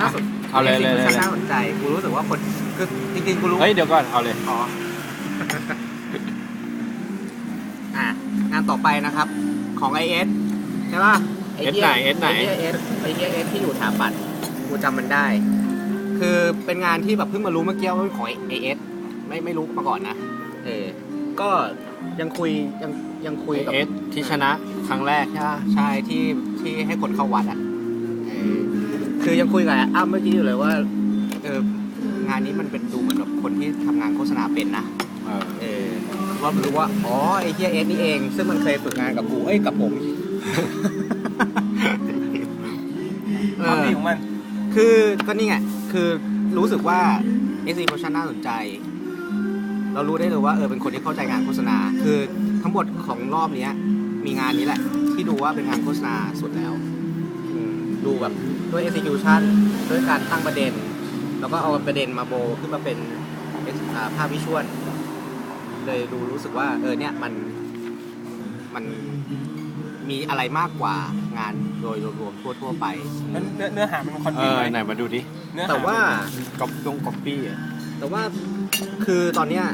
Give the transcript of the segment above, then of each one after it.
น่าสนเอาเลยเลยเลย น่าสนใจกูรู้สึกว่าคนคือจริงๆกูรู้เฮ้ยเดี๋ยวก่อนเอาเลย อ๋ออะงานต่อไปนะครับ ของไอเอสใช่ป่ะ S ไหน S ไหนไอเอสไอเอสที่อยู่ถาปัดกูจำมันได้ คือเป็นงานที่แบบเพิ่งมารู้เมื่อกี้ว่าเป็นของไอเอสไม่ไม่รู้มาก่อนนะเออก็ยังคุยยังยังคุยกับ เอสที่ชนะครั้งแรกใช่ไหมใช่ที่ที่ให้คนเข้าวัดอะเออ คือยังคุยกับอ้ำเมื่อกี้อยู่เลยว่าเอองานนี้มันเป็นดูเหมือนแบบคนที่ทำงานโฆษณาเป็นนะเออเออว่ารู้ว่าอ๋อไอ้เฮียเอสนี่เอง ซึ่งมันเคยฝึกงานกับกูเอ้ยกับผมเอความอ ดีของมัน คือก็นี่ไง คือรู้สึกว่า s อ Motion น่าสนใจ เรารู้ได้เลยว่าเออเป็นคนที่เข้าใจงานโฆษณา คือทั้งหมดของรอบเนี้ย มีงานนี้แหละ ที่ดูว่าเป็นงานโฆษณาสุดแล้วอืม ดูแบบด้วย execution ด้วยการตั้งประเด็น แล้วก็เอาประเด็นมาโบขึ้นมาเป็นอ่าภาพวิชวลเลยดูรู้สึกว่าเออเนี่ยมันมันมีอะไรมากกว่างานโดยรวมๆทั่วๆไปเนื้อเนื้อเนื้อหามันคอนเอฟิวอไหมไหนมาดูดิเนื้อหแต่ว่า ก๊อปตรงก๊อปปี้อะแต่ว่าคือตอนเนี้ย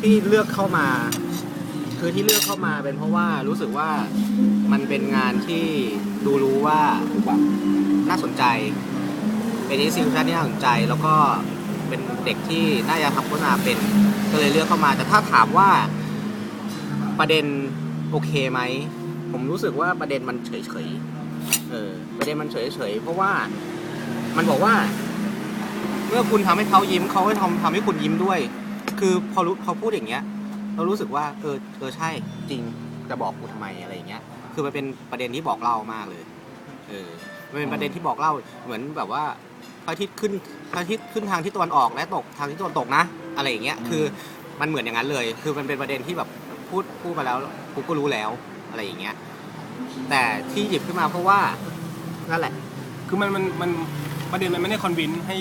ที่เลือกเข้ามา คือที่เลือกเข้ามาเป็นเพราะว่ารู้สึกว่า มันเป็นงานที่ดูรู้ว่าน่าสนใจ เป็นอินสิวชันที่น่าสนใจแล้วก็เป็นเด็กที่น่าจะทำโฆษณาเป็นก็เลยเลือกเข้ามา แต่ถ้าถามว่าประเด็นโอเคไหม ผมรู้สึกว่าประเด็นมันเฉยๆเออประเด็นมันเฉยๆเพราะว่ามันบอกว่า เมื่อคุณทำให้เขายิ้มเขาก็ทำทำให้คุณยิ้มด้วย คือพอรู้พอพูดอย่างเงี้ย เรารู้สึกว่าเออเออใช่จริงจะบอกกูทำไมอะไรอย่างเงี้ย คือมันเป็นประเด็นที่บอกเล่ามากเลย เออมันเป็นประเด็นที่บอกเล่าเหมือนแบบว่าพระอาทิตย์ขึ้นพระอาทิตย์ขึ้นทางที่ตะวันออกและตกทางที่ตะวันตกนะ อะไรอย่างเงี้ย คือมันเหมือนอย่างนั้นเลย คือมันเป็นประเด็นที่แบบพูดพูดมาแล้วกูก็รู้แล้วอะไรอย่างเงี้ย แต่ที่หยิบขึ้นมาเพราะว่านั่นแหละ คือมันมันมันประเด็นมันไม่ได้คอนวินให้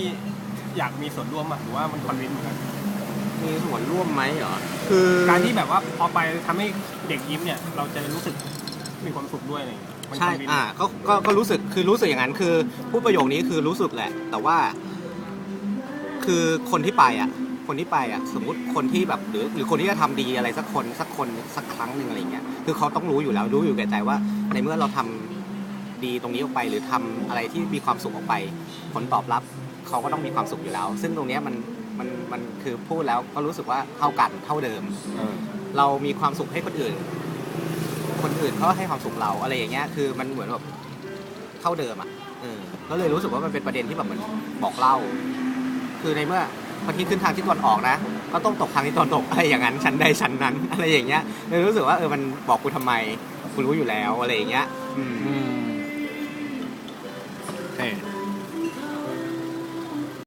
อยากมีส่วนร่วมอะหรือว่ามันคอนวินเหมือนกันมีส่วนร่วมไหมเหรอ คือ การที่แบบว่าพอไปทำให้เด็กยิ้มเนี่ย เราจะรู้สึก มีความสุขด้วยอะไรอย่างเงี้ยมันใช่ convince อ่าก็ก็ก็รู้สึก คือรู้สึกอย่างนั้น คือพูดประโยคนี้คือรู้สึกแหละ แต่ว่า คือคนที่ไปอะ คนที่ไปอะ สมมติคนที่แบบ หรือ หรือคนที่จะทำดีอะไรสักคน สักคน สักครั้งหนึ่งอะไรอย่างเงี้ย คือเขาต้องรู้อยู่แล้ว รู้อยู่แก่ใจว่า ในเมื่อเราทำดีตรงนี้ออกไป หรือทำอะไรที่มีความสุขออกไป ผลตอบรับเขาก็ต้องมีความสุขอยู่แล้ว ซึ่งตรงเนี้ยมัน มัน มันคือพูดแล้วก็รู้สึกว่าเท่ากัน เท่าเดิม เออเรามีความสุขให้คนอื่น คนอื่นเขาให้ความสุขเราอะไรอย่างเงี้ยคือมันเหมือนแบบเท่าเดิมอะเออก็เลยรู้สึกว่ามันเป็นประเด็นที่แบบเหมือนบอกเล่า คือในเมื่อพระอาทิตย์ขึ้นทางที่ตะวันออกนะก็ต้องตกทางที่ตะวันตกอะไรอย่างนั้นชั้นใดชั้นนั้น อะไรอย่างเงี้ยเลยรู้สึกว่าเออมันบอกกูทำไมกูรู้อยู่แล้วอะไรอย่างเงี้ย อืม